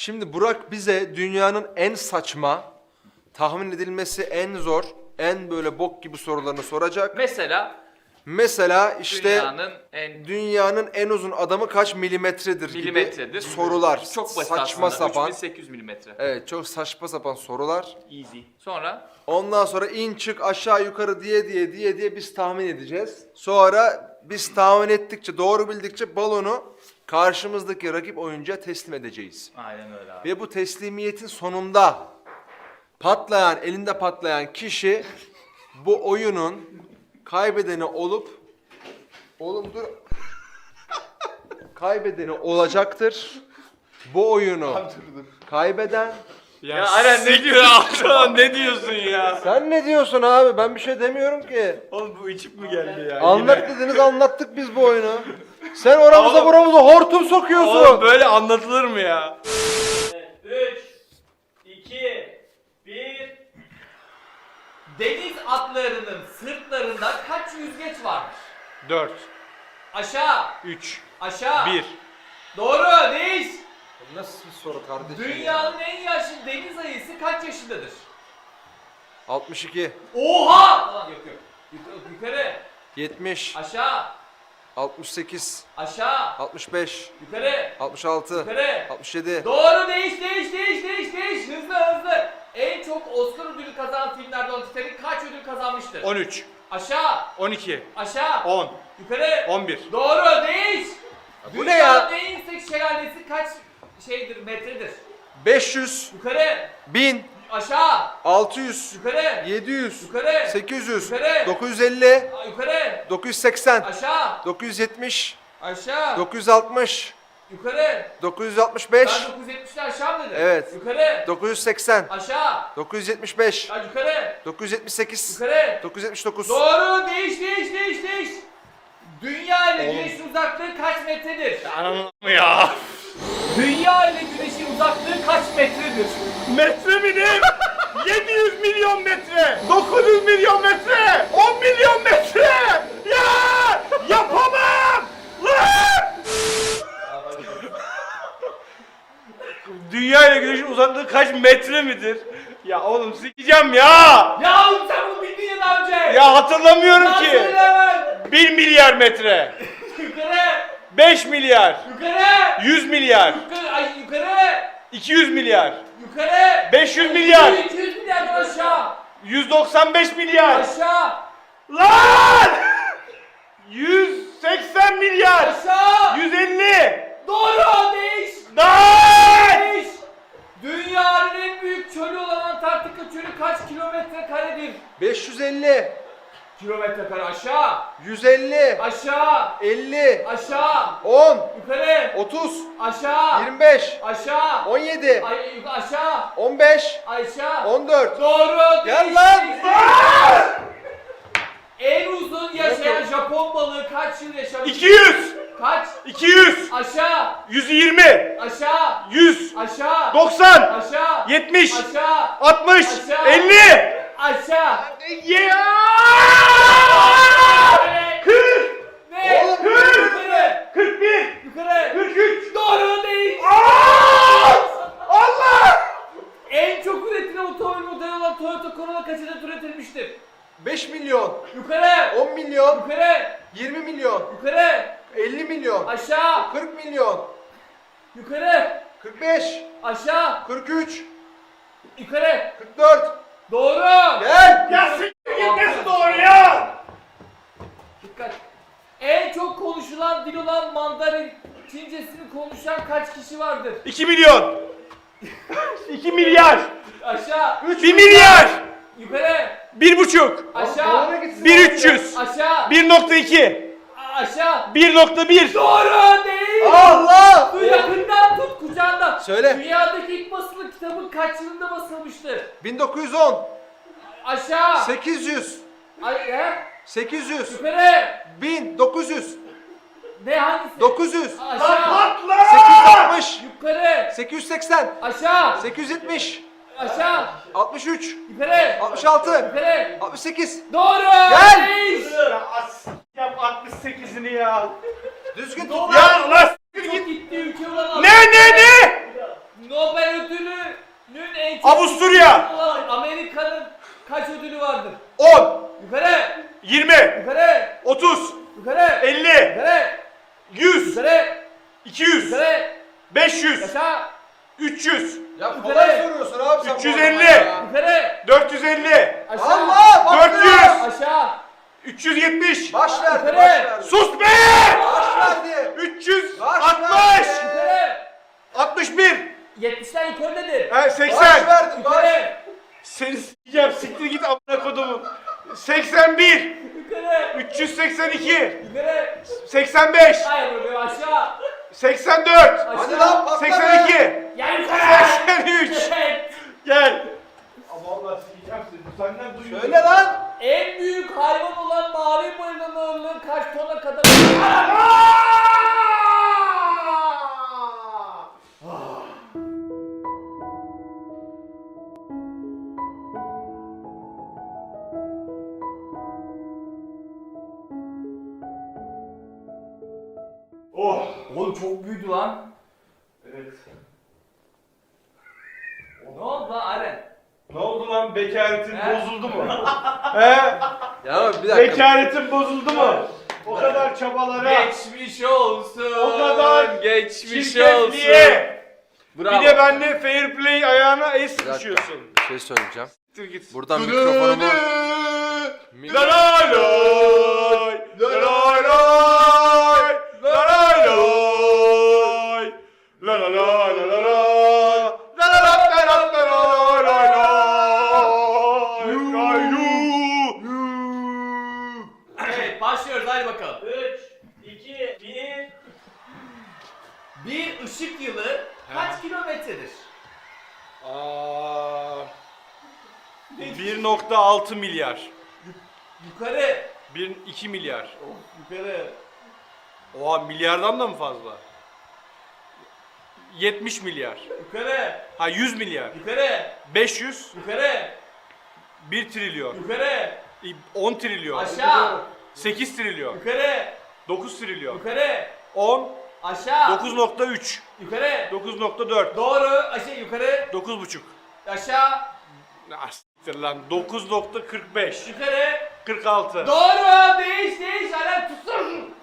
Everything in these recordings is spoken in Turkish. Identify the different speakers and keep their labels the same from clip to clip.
Speaker 1: Şimdi Burak bize dünyanın en saçma, tahmin edilmesi en zor, en böyle bok gibi sorularını soracak.
Speaker 2: Mesela
Speaker 1: Mesela işte
Speaker 2: dünyanın en
Speaker 1: dünyanın en uzun adamı kaç milimetredir,
Speaker 2: milimetredir.
Speaker 1: gibi sorular.
Speaker 2: Çok basit
Speaker 1: saçma
Speaker 2: aslında.
Speaker 1: sapan.
Speaker 2: 3800 milimetre.
Speaker 1: Evet çok saçma sapan sorular.
Speaker 2: Easy. Sonra
Speaker 1: Ondan sonra in çık aşağı yukarı diye diye diye diye biz tahmin edeceğiz. Sonra biz tahmin ettikçe doğru bildikçe balonu karşımızdaki rakip oyuncuya teslim edeceğiz.
Speaker 2: aynen öyle abi.
Speaker 1: Ve bu teslimiyetin sonunda patlayan, elinde patlayan kişi bu oyunun kaybedeni olup oğlum dur kaybedeni olacaktır. Bu oyunu kaybeden
Speaker 2: Ya, Eren ne diyorsun? ne diyorsun ya?
Speaker 1: sen ne diyorsun abi? Ben bir şey demiyorum ki.
Speaker 3: Oğlum bu içip mi geldi ya?
Speaker 1: Anlat dediniz anlattık biz bu oyunu. Sen oramıza
Speaker 3: Oğlum-
Speaker 1: buramıza hortum sokuyorsun.
Speaker 3: Oğlum böyle anlatılır mı ya?
Speaker 4: 3, 2, 1.
Speaker 2: Deniz atlarının sırtlarında kaç yüzgeç varmış?
Speaker 3: 4,
Speaker 2: Aşağı,
Speaker 3: 3,
Speaker 2: aşağı.
Speaker 3: 1.
Speaker 2: Doğru, değiş.
Speaker 1: Nasıl bir soru kardeşim?
Speaker 2: Dünyanın en yaşlı deniz ayısı kaç yaşındadır?
Speaker 1: 62,
Speaker 2: Oha! Falan yok yok. Yukarı, yukarı,
Speaker 1: 70,
Speaker 2: aşağı,
Speaker 1: 68,
Speaker 2: aşağı,
Speaker 1: 65,
Speaker 2: yukarı,
Speaker 1: 66,
Speaker 2: yukarı.
Speaker 1: 67.
Speaker 2: Doğru değiş değiş değiş değiş değiş hızlı hızlı. En çok Oscar ödülü kazanan filmlerden Titanic kaç ödül kazanmıştır?
Speaker 3: 13,
Speaker 2: Aşağı,
Speaker 3: 12,
Speaker 2: aşağı,
Speaker 3: 10,
Speaker 2: yukarı.
Speaker 3: 11.
Speaker 2: Doğru değiş.
Speaker 1: bu ne ya?
Speaker 2: Dünyanın en yüksek şelalesi kaç şeydir metredir?
Speaker 1: 500,
Speaker 2: Yukarı,
Speaker 1: 1000,
Speaker 2: aşağı,
Speaker 1: 600,
Speaker 2: yukarı,
Speaker 1: 700,
Speaker 2: yukarı,
Speaker 1: 800,
Speaker 2: Yukarı.
Speaker 1: 950,
Speaker 2: yukarı,
Speaker 1: 980,
Speaker 2: aşağı,
Speaker 1: 970,
Speaker 2: aşağı,
Speaker 1: 960,
Speaker 2: yukarı.
Speaker 1: 965,
Speaker 2: Ben 970'te aşağı mı dedim?
Speaker 1: Evet.
Speaker 2: Yukarı,
Speaker 1: 980,
Speaker 2: aşağı,
Speaker 1: 975,
Speaker 2: ya yukarı,
Speaker 1: 978,
Speaker 2: yukarı.
Speaker 1: 979.
Speaker 2: Doğru değiş değiş değiş değiş. Dünya ile güneşin uzaklığı kaç metredir?
Speaker 3: Ananı ya?
Speaker 2: Dünya ile güneşin uzaklığı kaç metredir?
Speaker 3: Metre mi ne? 700 milyon metre! 900 milyon metre! 10 milyon metre! Ya! Yapamam! Lan! Dünya ile güneşin uzaklığı kaç metre midir? Ya oğlum sikeceğim ya!
Speaker 2: Ya oğlum sen bunu bildin ya daha önce.
Speaker 3: Ya hatırlamıyorum
Speaker 2: Lan
Speaker 3: ki.
Speaker 2: söyle hemen.
Speaker 3: 1 milyar metre,
Speaker 2: Yukarı,
Speaker 3: 5 milyar,
Speaker 2: yukarı,
Speaker 3: 100 milyar,
Speaker 2: yukarı, ay yukarı,
Speaker 3: 200 milyar,
Speaker 2: yukarı.
Speaker 3: 500 milyar,
Speaker 2: 200 milyardan aşağı,
Speaker 3: 195 milyar.
Speaker 2: aşağı,
Speaker 3: Lan! 180 milyar,
Speaker 2: aşağı.
Speaker 3: 150.
Speaker 2: Doğru değiş.
Speaker 3: Lan!
Speaker 2: Dünyanın en büyük çölü olan Antarktika çölü kaç kilometre karedir?
Speaker 1: 550,
Speaker 2: Kilometre kare aşağı,
Speaker 1: 150,
Speaker 2: aşağı,
Speaker 1: 50,
Speaker 2: aşağı,
Speaker 1: 10,
Speaker 2: yukarı,
Speaker 1: 30,
Speaker 2: aşağı,
Speaker 1: 25,
Speaker 2: aşağı,
Speaker 1: 17,
Speaker 2: ay, aşağı,
Speaker 1: 15,
Speaker 2: aşağı.
Speaker 1: 14.
Speaker 2: Doğru.
Speaker 1: Gel lan!
Speaker 2: En uzun yaşayan Japon balığı kaç yıl yaşamış?
Speaker 3: 200,
Speaker 2: Kaç?
Speaker 3: 200,
Speaker 2: Aşağı,
Speaker 3: 120,
Speaker 2: aşağı,
Speaker 3: 100,
Speaker 2: aşağı,
Speaker 3: 90,
Speaker 2: aşağı,
Speaker 3: 70,
Speaker 2: aşağı,
Speaker 3: 60,
Speaker 2: Aşağı.
Speaker 3: 50.
Speaker 2: aşağı.
Speaker 3: Ya!
Speaker 2: Yukarı.
Speaker 3: 40,
Speaker 2: Ve
Speaker 1: Oğlum,
Speaker 2: yukarı,
Speaker 3: 41,
Speaker 2: yukarı.
Speaker 3: 43.
Speaker 2: Doğru değil.
Speaker 3: Aa! Allah!
Speaker 2: En çok üretilen otomobil modeli olan Toyota Corolla kaç adet üretilmiştir?
Speaker 1: 5 milyon,
Speaker 2: Yukarı,
Speaker 1: 10 milyon,
Speaker 2: yukarı,
Speaker 1: 20 milyon,
Speaker 2: yukarı,
Speaker 1: 50 milyon,
Speaker 2: aşağı,
Speaker 1: 40 milyon,
Speaker 2: yukarı,
Speaker 1: 45,
Speaker 2: aşağı,
Speaker 1: 43,
Speaker 2: yukarı.
Speaker 1: 44.
Speaker 2: Doğru.
Speaker 1: Gel.
Speaker 3: Ya siktir git nasıl doğru ya?
Speaker 2: Dikkat. En çok konuşulan dil olan Mandarin Çincesini konuşan kaç kişi vardır?
Speaker 3: 2 milyon. 2 milyar.
Speaker 2: Aşağı,
Speaker 3: 1 milyar.
Speaker 2: yukarı,
Speaker 3: 1,5.
Speaker 2: aşağı,
Speaker 1: Doğru gitsin.
Speaker 3: 1,300.
Speaker 2: aşağı,
Speaker 3: 1.2.
Speaker 2: aşağı.
Speaker 3: 1.1.
Speaker 2: Doğru değil.
Speaker 1: Allah.
Speaker 2: Dur yakından tut kucağından.
Speaker 1: Söyle.
Speaker 2: Dünyadaki ilk basılı kitabın kaç yılında basılmıştır?
Speaker 1: 1910,
Speaker 2: Aşağı.
Speaker 1: 800,
Speaker 2: Ay, he?
Speaker 1: 800,
Speaker 2: Yukarı.
Speaker 1: 1000, 900,
Speaker 2: Ne hangisi?
Speaker 1: 900,
Speaker 2: Aşağı.
Speaker 3: Patla.
Speaker 1: 860,
Speaker 2: Yukarı.
Speaker 1: 880,
Speaker 2: Aşağı.
Speaker 1: 870,
Speaker 2: Aşağı.
Speaker 1: 63,
Speaker 2: Yukarı.
Speaker 1: 66,
Speaker 2: Yukarı.
Speaker 1: 68.
Speaker 2: Doğru.
Speaker 1: Gel.
Speaker 2: Değiş.
Speaker 3: Ya as yap 68'ini ya.
Speaker 1: Düzgün tut.
Speaker 3: Ya lan
Speaker 2: Çok
Speaker 3: git.
Speaker 2: gitti ülke olan
Speaker 3: Ne ne ne?
Speaker 2: Nobel ödülünün en çok
Speaker 3: Avusturya.
Speaker 2: olan Amerika'nın kaç ödülü vardır?
Speaker 3: 10,
Speaker 2: Yukarı,
Speaker 3: 20,
Speaker 2: yukarı,
Speaker 3: 30,
Speaker 2: yukarı,
Speaker 3: 50,
Speaker 2: yukarı,
Speaker 3: 100,
Speaker 2: yukarı,
Speaker 3: 200,
Speaker 2: yukarı,
Speaker 3: 500,
Speaker 2: aşağı,
Speaker 3: 300,
Speaker 1: Ya kolay soruyorsun abi sen bu
Speaker 3: 350.
Speaker 1: adama ya.
Speaker 2: yukarı,
Speaker 3: 450,
Speaker 2: aşağı,
Speaker 1: Allah bak
Speaker 3: 400.
Speaker 1: ya.
Speaker 2: aşağı,
Speaker 3: 370.
Speaker 1: Baş verdi baş verdi.
Speaker 3: Sus be!
Speaker 1: Baş verdi.
Speaker 3: 360,
Speaker 2: yukarı.
Speaker 3: 61,
Speaker 2: 70'ten yukarı
Speaker 3: ha,
Speaker 1: Baş
Speaker 3: 80.
Speaker 1: verdim baş.
Speaker 2: Yukarı,
Speaker 3: Seni s**eceğim, siktir git amına kodumun. 81,
Speaker 2: yukarı,
Speaker 3: 382,
Speaker 2: yukarı.
Speaker 3: 85,
Speaker 2: Hayır böyle aşağı,
Speaker 3: 84,
Speaker 2: aşağı.
Speaker 1: Hadi lan patla be.
Speaker 3: 82,
Speaker 2: Ya yukarı.
Speaker 3: 83.
Speaker 2: Evet.
Speaker 3: Gel. Ama Allah sikeceğim seni. Bu senden duyuyorum.
Speaker 1: Söyle lan.
Speaker 2: En büyük hayvan olan mavi balinanın ağırlığı kaç tona kadar?
Speaker 3: Oh.
Speaker 2: Oğlum çok büyüdü lan.
Speaker 3: Evet.
Speaker 2: Ne oldu lan Aren?
Speaker 3: Ne oldu lan bekaretin
Speaker 2: He?
Speaker 3: bozuldu mu? He?
Speaker 1: Ya ama bir dakika.
Speaker 3: Bekaretin bozuldu mu? O kadar çabalara,
Speaker 2: Geçmiş olsun.
Speaker 3: O kadar
Speaker 2: geçmiş
Speaker 3: şirketliğe,
Speaker 2: Bravo.
Speaker 3: bir de benle fair play ayağına es
Speaker 1: dakika.
Speaker 3: düşüyorsun.
Speaker 1: Bir şey söyleyeceğim.
Speaker 3: Siktir git.
Speaker 1: Buradan mikrofonumu...
Speaker 3: La la lay, 1.6 milyar.
Speaker 2: Yukarı.
Speaker 3: 1 2 milyar.
Speaker 2: Yukarı.
Speaker 3: Oha milyardan da mı fazla? 70 milyar.
Speaker 2: Yukarı.
Speaker 3: Ha 100 milyar.
Speaker 2: Yukarı.
Speaker 3: 500,
Speaker 2: Yukarı.
Speaker 3: 1 trilyon.
Speaker 2: Yukarı.
Speaker 3: 10 trilyon.
Speaker 2: Aşağı.
Speaker 3: 8 trilyon.
Speaker 2: Yukarı.
Speaker 3: 9 trilyon.
Speaker 2: Yukarı.
Speaker 3: 10,
Speaker 2: Aşağı.
Speaker 3: 9.3,
Speaker 2: Yukarı.
Speaker 3: 9.4,
Speaker 2: Doğru. Aşağı yukarı.
Speaker 3: 9.5.
Speaker 2: Aşağı.
Speaker 3: Siktir lan 9.45,
Speaker 2: Yukarı.
Speaker 3: 46.
Speaker 2: Doğru. Değiş değiş. Hala tutsun.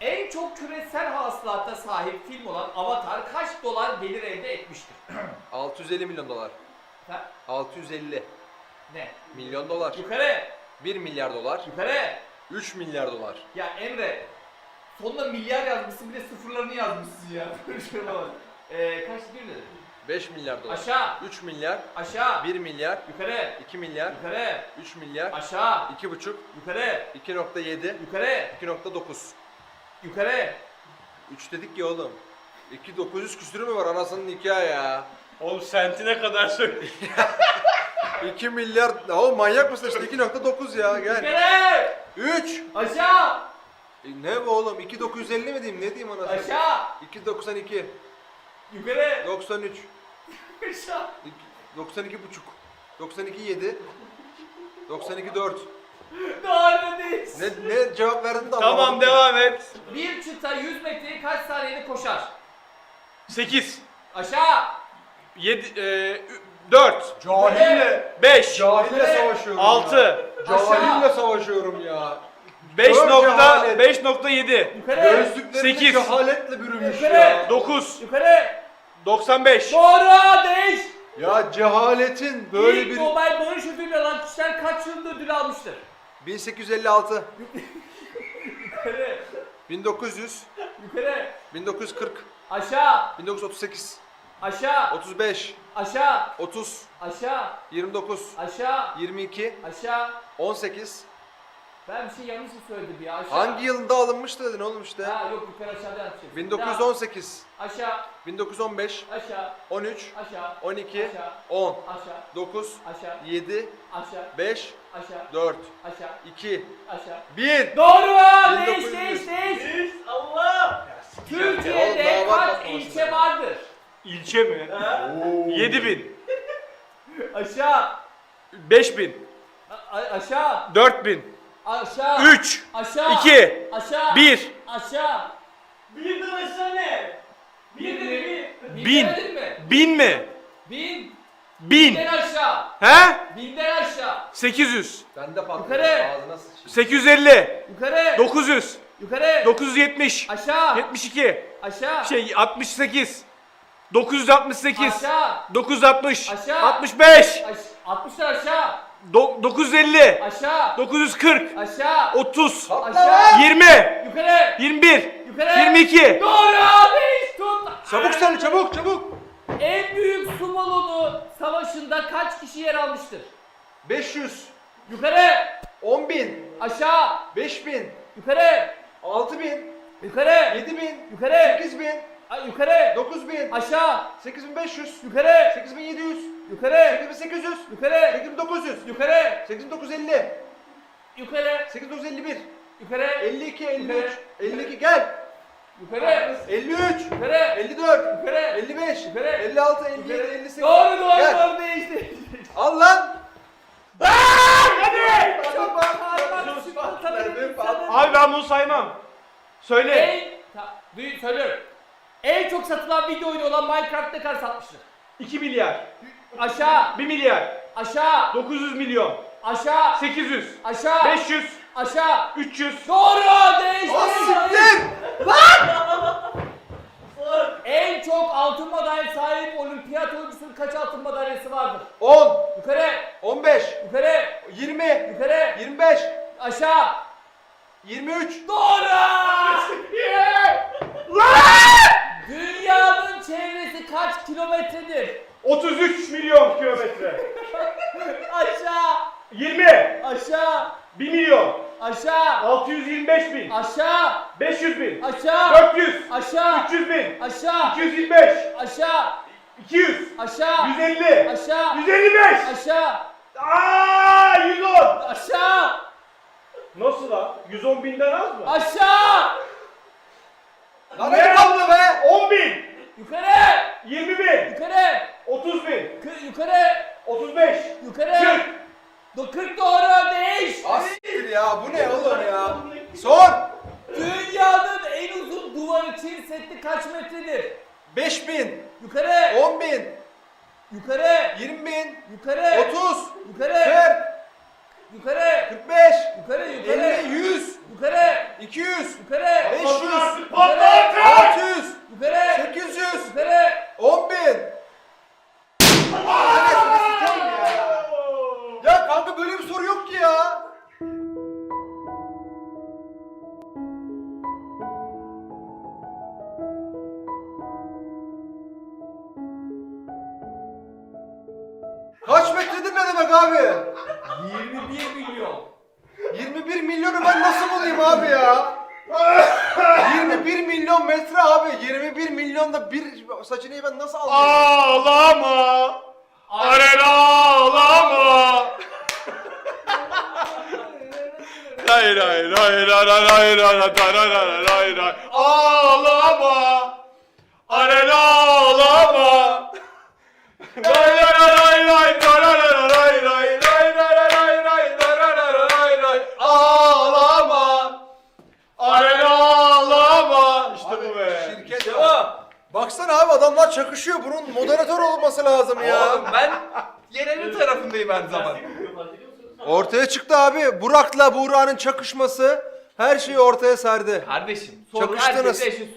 Speaker 2: En çok küresel hasılata sahip film olan Avatar kaç dolar gelir elde etmiştir?
Speaker 1: 650 milyon dolar.
Speaker 2: Ha?
Speaker 1: 650
Speaker 2: Ne?
Speaker 1: milyon dolar.
Speaker 2: Yukarı.
Speaker 1: 1 milyar dolar.
Speaker 2: Yukarı.
Speaker 1: 3 milyar dolar.
Speaker 2: Ya Emre. Sonuna milyar yazmışsın bir de sıfırlarını yazmışsın ya. Böyle şey olamaz. Ee, kaç bir dedi?
Speaker 1: 5 milyar dolar.
Speaker 2: Aşağı.
Speaker 1: 3 milyar.
Speaker 2: Aşağı.
Speaker 1: 1 milyar.
Speaker 2: Yukarı.
Speaker 1: 2 milyar.
Speaker 2: Yukarı.
Speaker 1: 3 milyar.
Speaker 2: Aşağı.
Speaker 1: 2,5.
Speaker 2: Yukarı.
Speaker 1: 2.7.
Speaker 2: Yukarı.
Speaker 1: 2.9.
Speaker 2: Yukarı.
Speaker 1: 3 dedik ya oğlum. 2 900 küsürü mü var anasının hikaye ya?
Speaker 3: Oğlum sentine kadar söyle.
Speaker 1: 2 milyar. Oğlum manyak mısın işte 2.9 ya gel.
Speaker 2: Yukarı.
Speaker 1: 3.
Speaker 2: Aşağı.
Speaker 1: E, ne bu oğlum 2.950 mi diyeyim ne diyeyim anasını?
Speaker 2: Aşağı.
Speaker 1: 2.92.
Speaker 2: Yukarı.
Speaker 1: 93.
Speaker 2: Aşağı.
Speaker 1: 92 buçuk. 92 7. 92 4.
Speaker 2: Doğru değil.
Speaker 1: Ne ne cevap verdin de
Speaker 3: tamam
Speaker 1: anlamadım.
Speaker 3: devam et.
Speaker 2: Bir çıta 100 metreyi kaç saniyede koşar?
Speaker 3: 8,
Speaker 2: Aşağı.
Speaker 3: 7, e, 4,
Speaker 1: Cahille.
Speaker 3: 5,
Speaker 1: Cahille savaşıyorum.
Speaker 3: 6,
Speaker 1: ya. Cahille savaşıyorum ya.
Speaker 3: 5.7, 5.7,
Speaker 2: Yukarı.
Speaker 1: Gözlüklerini
Speaker 3: Sekiz.
Speaker 1: cehaletle bürümüş
Speaker 2: Yukarı.
Speaker 1: ya.
Speaker 3: 9,
Speaker 2: Yukarı.
Speaker 3: 95,
Speaker 2: Doğru değiş.
Speaker 1: Ya cehaletin böyle
Speaker 2: İlk
Speaker 1: bir...
Speaker 2: Nobel Barış Ödülü alan kişiler kaç yılında ödül almıştır?
Speaker 1: 1856,
Speaker 2: Yukarı.
Speaker 1: 1900,
Speaker 2: Yukarı.
Speaker 1: 1940,
Speaker 2: Aşağı.
Speaker 1: 1938,
Speaker 2: Aşağı.
Speaker 1: 35,
Speaker 2: Aşağı.
Speaker 1: 30,
Speaker 2: Aşağı.
Speaker 1: 29,
Speaker 2: Aşağı.
Speaker 1: 22,
Speaker 2: Aşağı.
Speaker 1: 18.
Speaker 2: Ben bir şey yanlış mı söyledim ya? Aşağı.
Speaker 1: Hangi yılında alınmıştı dedin oğlum işte?
Speaker 2: Ha yok yukarı aşağıda yapacağız.
Speaker 1: 1918,
Speaker 2: Aşağı.
Speaker 1: 1915,
Speaker 2: Aşağı.
Speaker 1: 13,
Speaker 2: Aşağı.
Speaker 1: 12,
Speaker 2: Aşağı.
Speaker 1: 10,
Speaker 2: Aşağı.
Speaker 1: 9,
Speaker 2: Aşağı.
Speaker 1: 7,
Speaker 2: Aşağı.
Speaker 1: 5,
Speaker 2: Aşağı.
Speaker 1: 4,
Speaker 2: Aşağı.
Speaker 1: 2,
Speaker 2: Aşağı.
Speaker 1: 1.
Speaker 2: Doğru. Değiş
Speaker 1: 1900.
Speaker 2: değiş değiş.
Speaker 4: Üç, Allah.
Speaker 2: Türkiye'de kaç ilçe
Speaker 1: ya.
Speaker 2: vardır?
Speaker 3: ilçe mi?
Speaker 4: Ha?
Speaker 3: 7000,
Speaker 2: Aşağı.
Speaker 3: 5000,
Speaker 2: A- a- aşağı.
Speaker 3: 4000,
Speaker 2: Aşağı.
Speaker 3: 3,
Speaker 2: Aşağı.
Speaker 3: 2,
Speaker 2: Aşağı.
Speaker 3: 1,
Speaker 2: Aşağı.
Speaker 4: Birden aşağı ne? Bir de bir.
Speaker 2: Bin.
Speaker 3: Bin.
Speaker 2: demedin mi?
Speaker 3: Bin mi?
Speaker 2: Bin.
Speaker 3: Bin.
Speaker 2: Binden aşağı.
Speaker 3: He?
Speaker 2: Binden aşağı.
Speaker 3: 800.
Speaker 1: Bende patladı.
Speaker 2: Yukarı.
Speaker 1: Ağzına sıçayım.
Speaker 3: 850.
Speaker 2: Yukarı.
Speaker 3: 900.
Speaker 2: Yukarı.
Speaker 3: 970.
Speaker 2: Aşağı.
Speaker 3: 72.
Speaker 2: Aşağı.
Speaker 3: Şey 68. 968.
Speaker 2: Aşağı.
Speaker 3: 960.
Speaker 2: Aşağı.
Speaker 3: 65.
Speaker 2: Aş 60'lar aşağı.
Speaker 3: Do- 950.
Speaker 2: Aşağı.
Speaker 3: 940.
Speaker 2: Aşağı.
Speaker 3: 30.
Speaker 2: Aşağı.
Speaker 3: 20.
Speaker 2: Yukarı.
Speaker 3: 21.
Speaker 2: Yukarı.
Speaker 3: 22.
Speaker 2: Doğru abi. Tut.
Speaker 1: Çabuk sen çabuk çabuk.
Speaker 2: En büyük su balonu savaşında kaç kişi yer almıştır?
Speaker 1: 500.
Speaker 2: Yukarı.
Speaker 1: 10 bin.
Speaker 2: Aşağı.
Speaker 1: 5 bin.
Speaker 2: Yukarı.
Speaker 1: 6 bin.
Speaker 2: Yukarı.
Speaker 1: 7 bin.
Speaker 2: Yukarı.
Speaker 1: 8 bin.
Speaker 2: Ay, Yukarı.
Speaker 1: 9 bin.
Speaker 2: Aşağı.
Speaker 1: 8500.
Speaker 2: Yukarı.
Speaker 1: 8700.
Speaker 2: Yukarı.
Speaker 1: 8800.
Speaker 2: Yukarı.
Speaker 1: 8900.
Speaker 2: Yukarı.
Speaker 1: 8950.
Speaker 2: Yukarı.
Speaker 1: 8951.
Speaker 2: Yukarı.
Speaker 1: 52 53. 52 gel.
Speaker 2: Yukarı.
Speaker 1: 53.
Speaker 2: Yukarı.
Speaker 1: 54.
Speaker 2: Yukarı.
Speaker 1: 55.
Speaker 2: Yukarı.
Speaker 1: 56 57 58.
Speaker 2: Doğru doğru
Speaker 1: Gel.
Speaker 2: doğru değişti.
Speaker 1: Al lan.
Speaker 3: Hadi.
Speaker 2: Çok.
Speaker 3: Abi ben bunu saymam. Söyle.
Speaker 2: En... Ta, duy, söylüyorum. En çok satılan video oyunu olan Minecraft ne kadar satmıştır?
Speaker 3: 2 milyar.
Speaker 2: Aşağı.
Speaker 3: 1 milyar.
Speaker 2: Aşağı.
Speaker 3: 900 milyon.
Speaker 2: Aşağı.
Speaker 3: 800.
Speaker 2: Aşağı.
Speaker 3: 500.
Speaker 2: Aşağı.
Speaker 3: 300.
Speaker 2: Doğru değişti.
Speaker 1: Siktir.
Speaker 2: En çok altın madalya sahip olimpiyat oyuncusunun kaç altın madalyası vardır?
Speaker 1: 10.
Speaker 2: Yukarı.
Speaker 1: 15.
Speaker 2: Yukarı.
Speaker 1: 20.
Speaker 2: Yukarı.
Speaker 1: 25.
Speaker 2: Aşağı.
Speaker 1: 23.
Speaker 2: Doğru. Dünyanın çevresi kaç kilometredir?
Speaker 3: 33 milyon kilometre.
Speaker 2: Aşağı.
Speaker 3: 20.
Speaker 2: Aşağı.
Speaker 3: 1 milyon.
Speaker 2: Aşağı.
Speaker 3: 625 bin.
Speaker 2: Aşağı.
Speaker 3: 500 bin.
Speaker 2: Aşağı.
Speaker 3: 400.
Speaker 2: Aşağı.
Speaker 3: 300 bin.
Speaker 2: Aşağı.
Speaker 3: 225.
Speaker 2: Aşağı.
Speaker 3: 200.
Speaker 2: Aşağı.
Speaker 3: 150.
Speaker 2: Aşağı.
Speaker 3: 155.
Speaker 2: Aşağı.
Speaker 3: Aa 110.
Speaker 2: Aşağı.
Speaker 3: Nasıl lan? 110 binden az mı?
Speaker 2: Aşağı.
Speaker 1: Lan ne kaldı be?
Speaker 3: 10 bin.
Speaker 2: Yukarı.
Speaker 3: 20 bin.
Speaker 2: Yukarı.
Speaker 3: 30 bin.
Speaker 2: Kı- yukarı.
Speaker 3: 35.
Speaker 2: Yukarı.
Speaker 3: 40.
Speaker 2: Do 40 doğru değiş.
Speaker 1: Asiktir ya bu ne oğlum ya? Son.
Speaker 2: Dünyanın en uzun duvarı Çin Seddi kaç metredir?
Speaker 1: 5000.
Speaker 2: Yukarı.
Speaker 1: 10000.
Speaker 2: Yukarı.
Speaker 1: 20000.
Speaker 2: Yukarı.
Speaker 1: 30.
Speaker 2: Yukarı.
Speaker 1: 40.
Speaker 2: Yukarı.
Speaker 1: 45.
Speaker 2: Yukarı.
Speaker 1: 50.
Speaker 2: Yukarı.
Speaker 1: 100.
Speaker 2: Yukarı.
Speaker 1: 200.
Speaker 2: Yukarı.
Speaker 1: 500.
Speaker 3: Patla artık.
Speaker 1: 600. milyonu ben nasıl bulayım abi ya? 21 milyon metre abi. 21 milyonda bir saçını ben nasıl alacağım?
Speaker 3: Ağlama. Arel ağlama. Lay lay lay la la lay la la da la la la lay lay. Ağlama. Arel ağlama.
Speaker 1: Baksana abi adamlar çakışıyor. Bunun moderatör olması lazım ya.
Speaker 2: Oğlum ben yerenin tarafındayım her zaman.
Speaker 1: Ortaya çıktı abi. Burak'la Buğra'nın çakışması her şeyi ortaya serdi.
Speaker 2: Kardeşim,
Speaker 1: Çakıştınız.
Speaker 2: herkese eşit